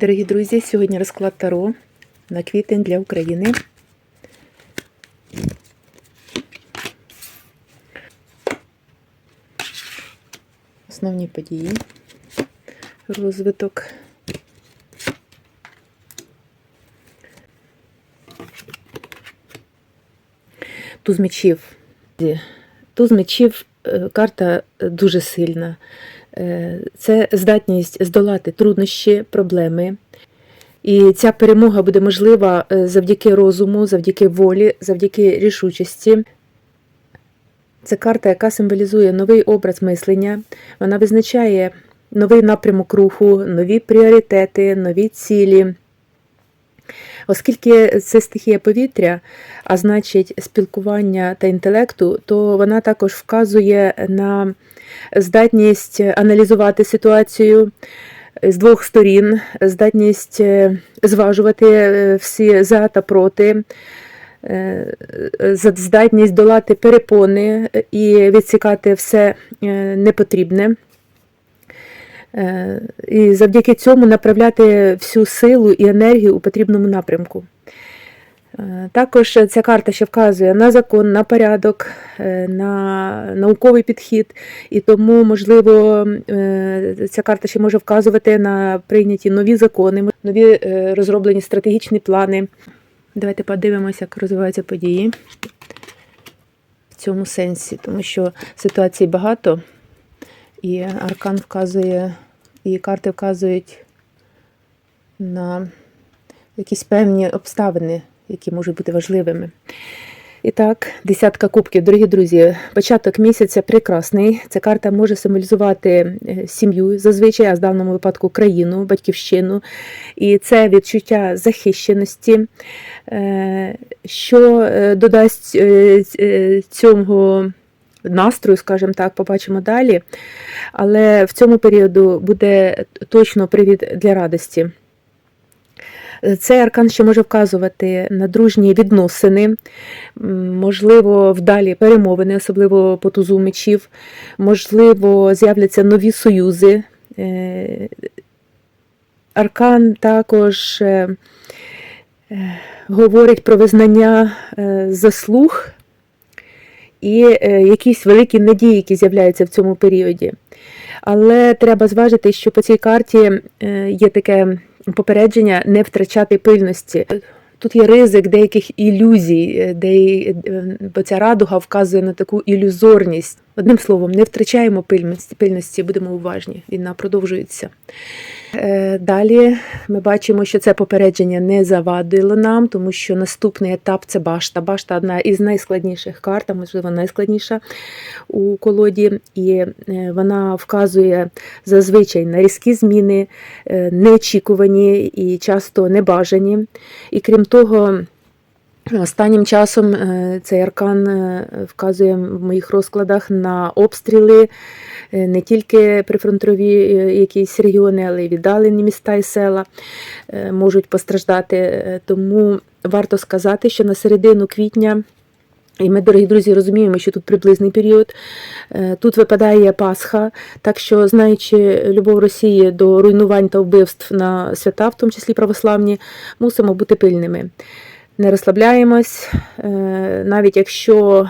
Дорогі друзі, сьогодні розклад Таро на квітень для України. Основні події, розвиток. Туз мечів. Туз мечів е, карта дуже сильна. Е, Це здатність здолати труднощі, проблеми. І ця перемога буде можлива е, завдяки розуму, завдяки волі, завдяки рішучості. Це карта, яка символізує новий образ мислення. Вона визначає новий напрямок руху, нові пріоритети, нові цілі. Оскільки це стихія повітря, а значить спілкування та інтелекту, то вона також вказує на здатність аналізувати ситуацію з двох сторін, здатність е, зважувати е, всі за та проти, е, здатність долати перепони і відсікати все непотрібне. Е, І завдяки цьому направляти всю силу і енергію у потрібному напрямку. Е, Також ця карта ще вказує на закон, на порядок, е, на науковий підхід, і тому, можливо, ця карта ще може вказувати на прийняті нові закони, нові розроблені стратегічні плани. Давайте подивимося, як розвиваються події в цьому сенсі, тому що ситуацій багато, і аркан вказує, і карти вказують на якісь певні обставини, які можуть бути важливими. І так, десятка кубків, дорогі друзі, початок місяця прекрасний. Ця карта може символізувати е, сім'ю, зазвичай, а в даному випадку країну, батьківщину. І це відчуття захищеності, е, що е, додасть цього настрою, скажімо так, побачимо далі. Але в цьому періоду буде точно привід для радості. Цей аркан ще може вказувати на дружні відносини, можливо, вдалі перемовини, особливо по тузу мечів, можливо, з'являться нові союзи. Е, Аркан також е, е, говорить про визнання заслуг і е, якісь великі надії, які з'являються в цьому періоді. Але треба зважити, що по цій карті е, є таке попередження не втрачати пильності. Тут є ризик деяких ілюзій, е, де, бо ця радуга вказує на таку ілюзорність. Одним словом, не втрачаємо пильності, будемо уважні. Війна продовжується. Е, Далі ми бачимо, що це попередження не завадило нам, тому що наступний етап це башта. Башта одна із найскладніших карт, можливо, найскладніша у колоді, і е, вона вказує зазвичай на різкі зміни, е, неочікувані і часто небажані. І крім того, Останнім часом е, цей аркан е, вказує в моїх розкладах на обстріли е, не тільки прифронтові якісь регіони, але й віддалені міста і села можуть постраждати. Тому варто сказати, що на середину квітня. І ми, дорогі друзі, розуміємо, що тут приблизний період. Тут випадає Пасха, так що, знаючи любов Росії до руйнувань та вбивств на свята, в тому числі православні, мусимо бути пильними. Не розслабляємось, е, навіть якщо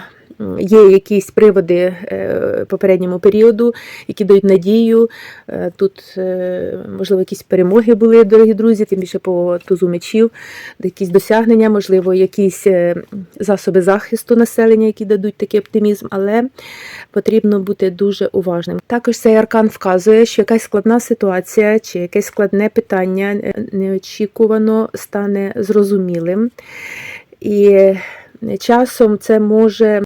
є якісь приводи е, попередньому періоду, які дають надію. Е, Тут, е, можливо, якісь перемоги були, дорогі друзі, тим більше по тузу мечів, якісь досягнення, можливо, якісь е, засоби захисту населення, які дадуть такий оптимізм, але потрібно бути дуже уважним. Також цей аркан вказує, що якась складна ситуація чи якесь складне питання е, неочікувано стане зрозумілим. І часом це може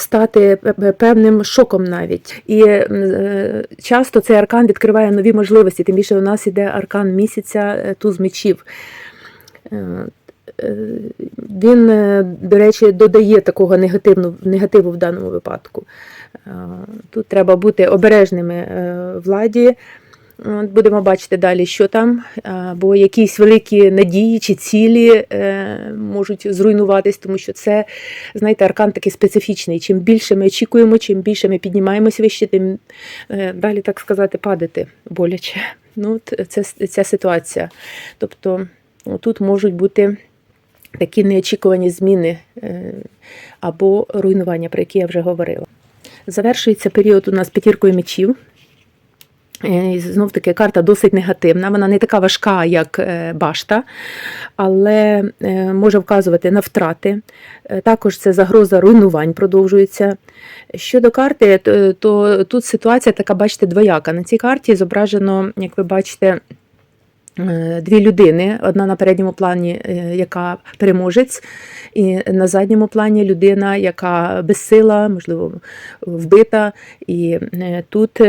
стати певним шоком навіть. І е, часто цей аркан відкриває нові можливості, тим більше у нас іде аркан місяця е, туз мечів. Е, Він, до речі, додає такого негативну, негативу в даному випадку. Тут треба бути обережними владі, Будемо бачити далі, що там, або якісь великі надії чи цілі е, можуть зруйнуватись, тому що це, знаєте, аркан такий специфічний. Чим більше ми очікуємо, чим більше ми піднімаємося вище, тим е, далі, так сказати, падати боляче. Ну, це ця ситуація. Тобто тут можуть бути такі неочікувані зміни е, або руйнування, про які я вже говорила. Завершується період у нас п'ятіркою мечів. Знов таки карта досить негативна. Вона не така важка, як е, башта, але е, може вказувати на втрати. Е, Також це загроза руйнувань продовжується. Щодо карти, то, тут ситуація така, бачите, двояка. На цій карті зображено, як ви бачите, е, дві людини. Одна на передньому плані, е, яка переможець, і на задньому плані людина, яка безсила, можливо, вбита. І е, тут.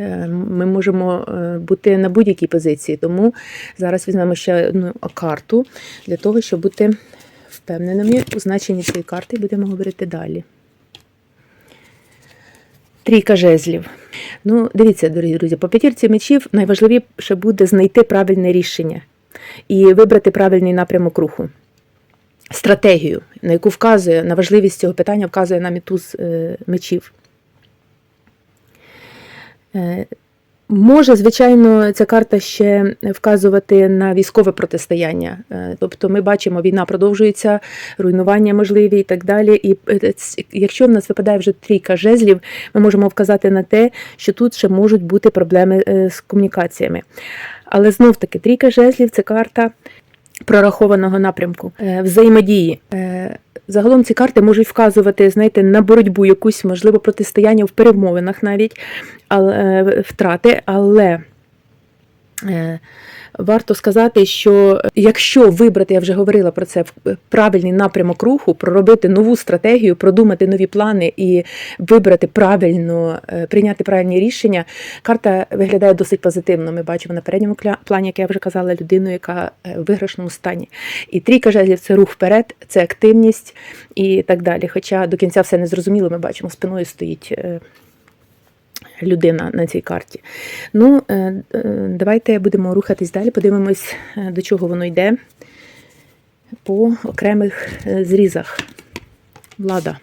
Е, Ми можемо е, бути на будь-якій позиції, тому зараз візьмемо ще одну карту для того, щоб бути впевненими у значенні цієї карти, і будемо говорити далі. Трійка жезлів. Ну, дивіться, дорогі друзі, по п'ятірці мечів найважливіше буде знайти правильне рішення і вибрати правильний напрямок руху. Стратегію, на яку вказує на важливість цього питання, вказує нам і туз е, мечів. Е, Може, звичайно, ця карта ще вказувати на військове протистояння. Е, Тобто ми бачимо, війна продовжується, руйнування можливі і так далі. І е, якщо в нас випадає вже трійка жезлів, ми можемо вказати на те, що тут ще можуть бути проблеми з комунікаціями. Але знов таки, трійка жезлів це карта прорахованого напрямку, взаємодії. Загалом ці карти можуть вказувати, знаєте, на боротьбу якусь, можливо, протистояння в перемовинах навіть, але, е, втрати, але е, варто сказати, що якщо вибрати, я вже говорила про це, в- правильний напрямок руху, проробити нову стратегію, продумати нові плани і вибрати правильно, е, прийняти правильні рішення, карта виглядає досить позитивно. Ми бачимо на передньому плані, як я вже казала, людину, яка е, в виграшному стані. І трійка жезлів це рух вперед, це активність і так далі. Хоча до кінця все не зрозуміло, ми бачимо, спиною стоїть. Людина на цій карті. Ну, е, е, давайте будемо рухатись далі, подивимось, е, до чого воно йде по окремих зрізах. Влада.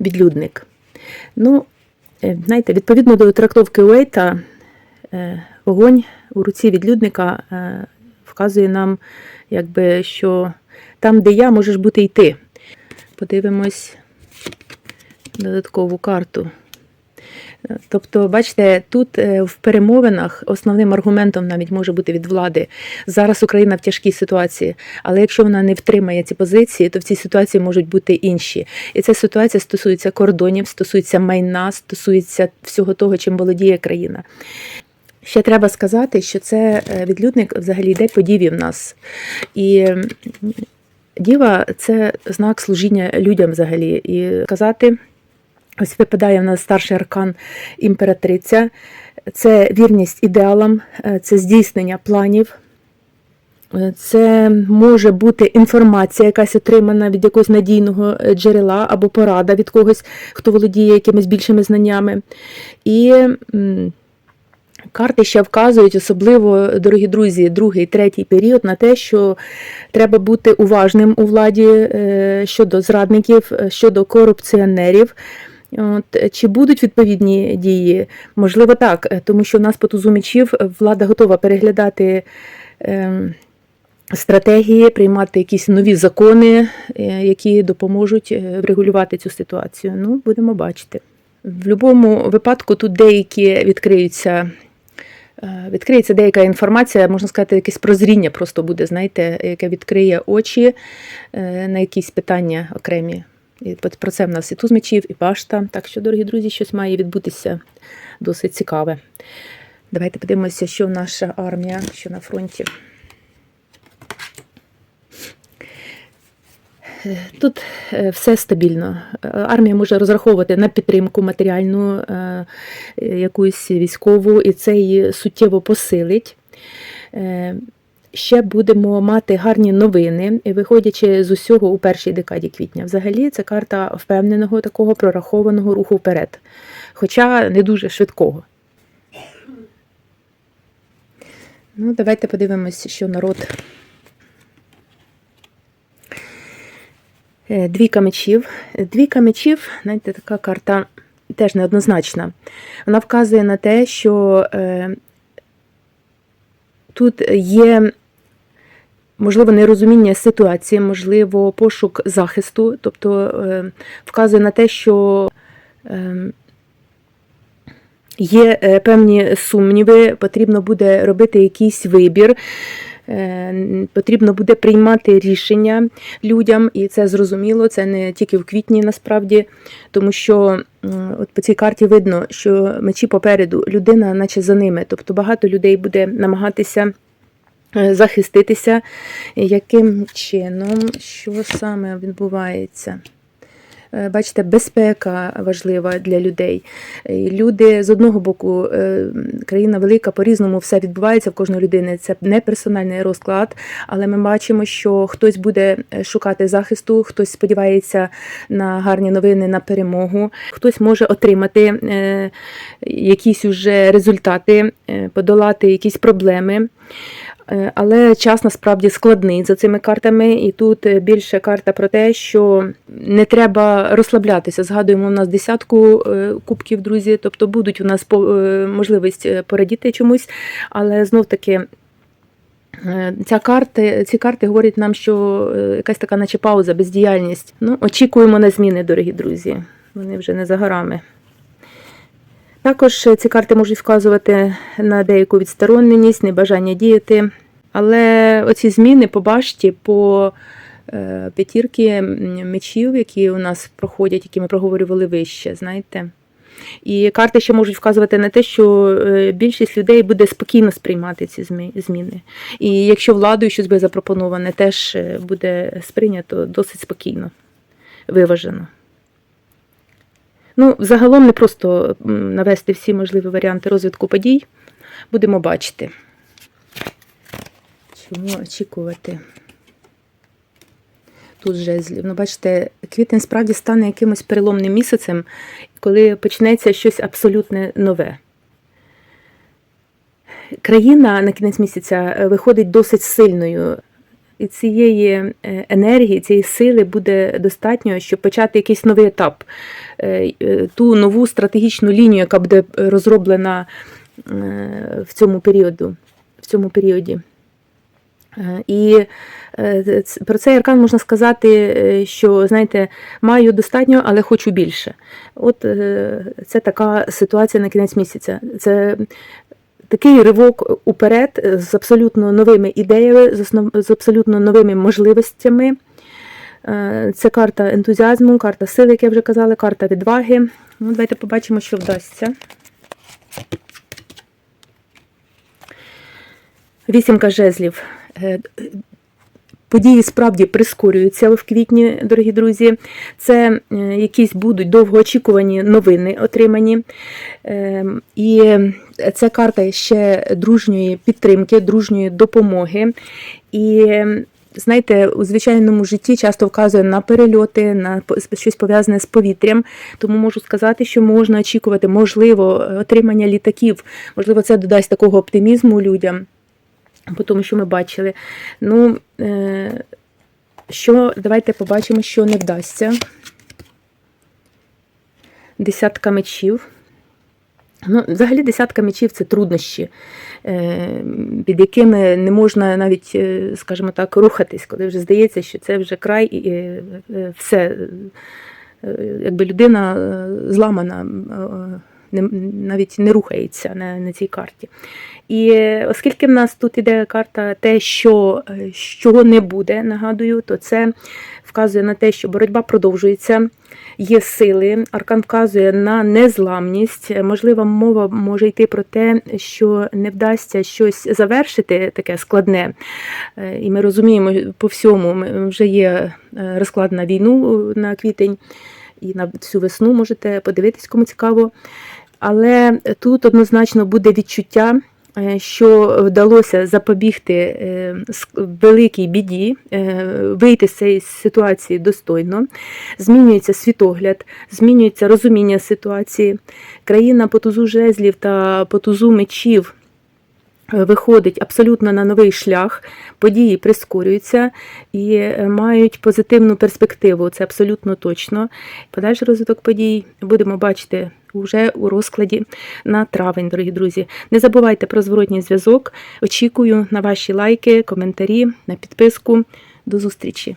Відлюдник. Ну, знаєте, відповідно до трактовки Уейта, вогонь у руці відлюдника вказує нам, якби, що там, де я, можеш бути і ти. Подивимось додаткову карту. Тобто, бачите, тут е, в перемовинах основним аргументом навіть може бути від влади. Зараз Україна в тяжкій ситуації, але якщо вона не втримає ці позиції, то в цій ситуації можуть бути інші. І ця ситуація стосується кордонів, стосується майна, стосується всього того, чим володіє країна. Ще треба сказати, що це е, відлюдник взагалі йде по діві в нас. І діва це знак служіння людям взагалі. І казати. Ось випадає в нас старший аркан імператриця, це вірність ідеалам, е, це здійснення планів. Е, Це може бути інформація, якась отримана від якогось надійного е, джерела або порада від когось, хто володіє якимись більшими знаннями. І карти ще вказують, особливо, дорогі друзі, другий, третій період на те, що треба бути уважним у владі щодо зрадників, щодо корупціонерів. От, е, чи будуть відповідні дії? Можливо, так, е, тому що в нас по тузу мечів влада готова переглядати ем, стратегії, приймати якісь нові закони, е, які допоможуть е, врегулювати цю ситуацію. Ну, будемо бачити. В будь-якому випадку тут деякі відкриються. е, Відкриється деяка інформація, можна сказати, якесь прозріння просто буде, знаєте, яке відкриє очі е, на якісь питання окремі. І про це в нас і туз мечів, і башта. Так що, дорогі друзі, щось має відбутися досить цікаве. Давайте подивимося, що наша армія, що на фронті. Тут е, все стабільно. Е, Армія може розраховувати на підтримку матеріальну, е, якусь військову, і це її суттєво посилить. Ще будемо мати гарні новини, виходячи з усього у першій декаді квітня. Взагалі, це карта впевненого такого прорахованого руху вперед, хоча не дуже швидкого. Ну, давайте подивимось, що народ. Е, Двійка мечів. Двійка мечів, знаєте, така карта теж неоднозначна. Вона вказує на те, що е, тут є, можливо, нерозуміння ситуації, можливо, пошук захисту, тобто е, вказує на те, що е, є е, певні сумніви, потрібно буде робити якийсь вибір. Потрібно буде приймати рішення людям, і це зрозуміло. Це не тільки в квітні, насправді, тому що от по цій карті видно, що мечі попереду людина, наче за ними. Тобто багато людей буде намагатися захиститися. Яким чином, що саме відбувається? Е, Бачите, безпека важлива для людей. Люди з одного боку, е, країна велика, по-різному все відбувається в кожної людини. Це не персональний розклад, але ми бачимо, що хтось буде е, шукати захисту, хтось сподівається на гарні новини, на перемогу, хтось може отримати е, якісь уже результати, е, подолати якісь проблеми. Е, Але час насправді складний за цими картами, і тут е, більше карта про те, що не треба розслаблятися. Згадуємо, у нас десятку е, кубків, друзі, тобто будуть у нас можливість порадіти чомусь, але знов таки. Ця карти, ці карти говорять нам, що якась така, наче пауза, бездіяльність. Ну, очікуємо на зміни, дорогі друзі. Вони вже не за горами. Також ці карти можуть вказувати на деяку відстороненість, небажання діяти. Але оці зміни по башті, по е, п'ятірки мечів, які у нас проходять, які ми проговорювали вище, знаєте. І карти ще можуть вказувати на те, що е, більшість людей буде спокійно сприймати ці зміни. І якщо владою щось буде запропоноване, теж е, буде сприйнято досить спокійно, виважено. Ну, загалом не просто навести всі можливі варіанти розвитку подій. Будемо бачити. Чому очікувати? Тут жезлів. Ну, бачите, квітень справді стане якимось переломним місяцем, коли почнеться щось абсолютно нове. Країна на кінець місяця е, виходить досить сильною. І цієї е, енергії, цієї сили буде достатньо, щоб почати якийсь новий етап, Е, е, ту нову стратегічну лінію, яка буде розроблена в цьому періоду. В цьому періоді. І про цей аркан можна сказати, що знаєте, маю достатньо, але хочу більше. От це така ситуація на кінець місяця. Це такий ривок уперед з абсолютно новими ідеями, з абсолютно новими можливостями. Е, Це карта ентузіазму, карта сили, як я вже казала, карта відваги. Ну, давайте побачимо, що вдасться. Вісімка жезлів. Події справді прискорюються в квітні, дорогі друзі. Це е, якісь будуть довгоочікувані новини отримані. Е, І це карта ще дружньої підтримки, дружньої допомоги. І знаєте, у звичайному житті часто вказує на перельоти, на щось пов'язане з повітрям. Тому можу сказати, що можна очікувати, можливо, отримання літаків. Можливо, це додасть такого оптимізму людям по тому, що ми бачили. Ну, е, що, давайте побачимо, що не вдасться. Десятка мечів. Ну, взагалі, десятка мечів це труднощі, е, під якими не можна навіть, е, скажімо так, рухатись, коли вже здається, що це вже край і все. Якби людина зламана, не- навіть не рухається на, на цій карті. І е, оскільки в нас тут іде карта те, що, е, чого не буде, нагадую, то це вказує на те, що боротьба продовжується, є сили. Аркан вказує на незламність. Е, Можливо, мова може йти про те, що не вдасться щось завершити таке складне. Е, І ми розуміємо по всьому, вже є е, розклад на війну е, на квітень і на всю весну можете подивитись, кому цікаво. Але тут однозначно буде відчуття е, що вдалося запобігти е, великій біді, е, вийти з цієї ситуації достойно, змінюється світогляд, змінюється розуміння ситуації. Країна по тузу жезлів та по тузу мечів виходить абсолютно на новий шлях, події прискорюються і мають позитивну перспективу. Це абсолютно точно. Подальший розвиток подій будемо бачити уже у розкладі на травень, дорогі друзі. Не забувайте про зворотній зв'язок. Очікую на ваші лайки, коментарі, на підписку. До зустрічі!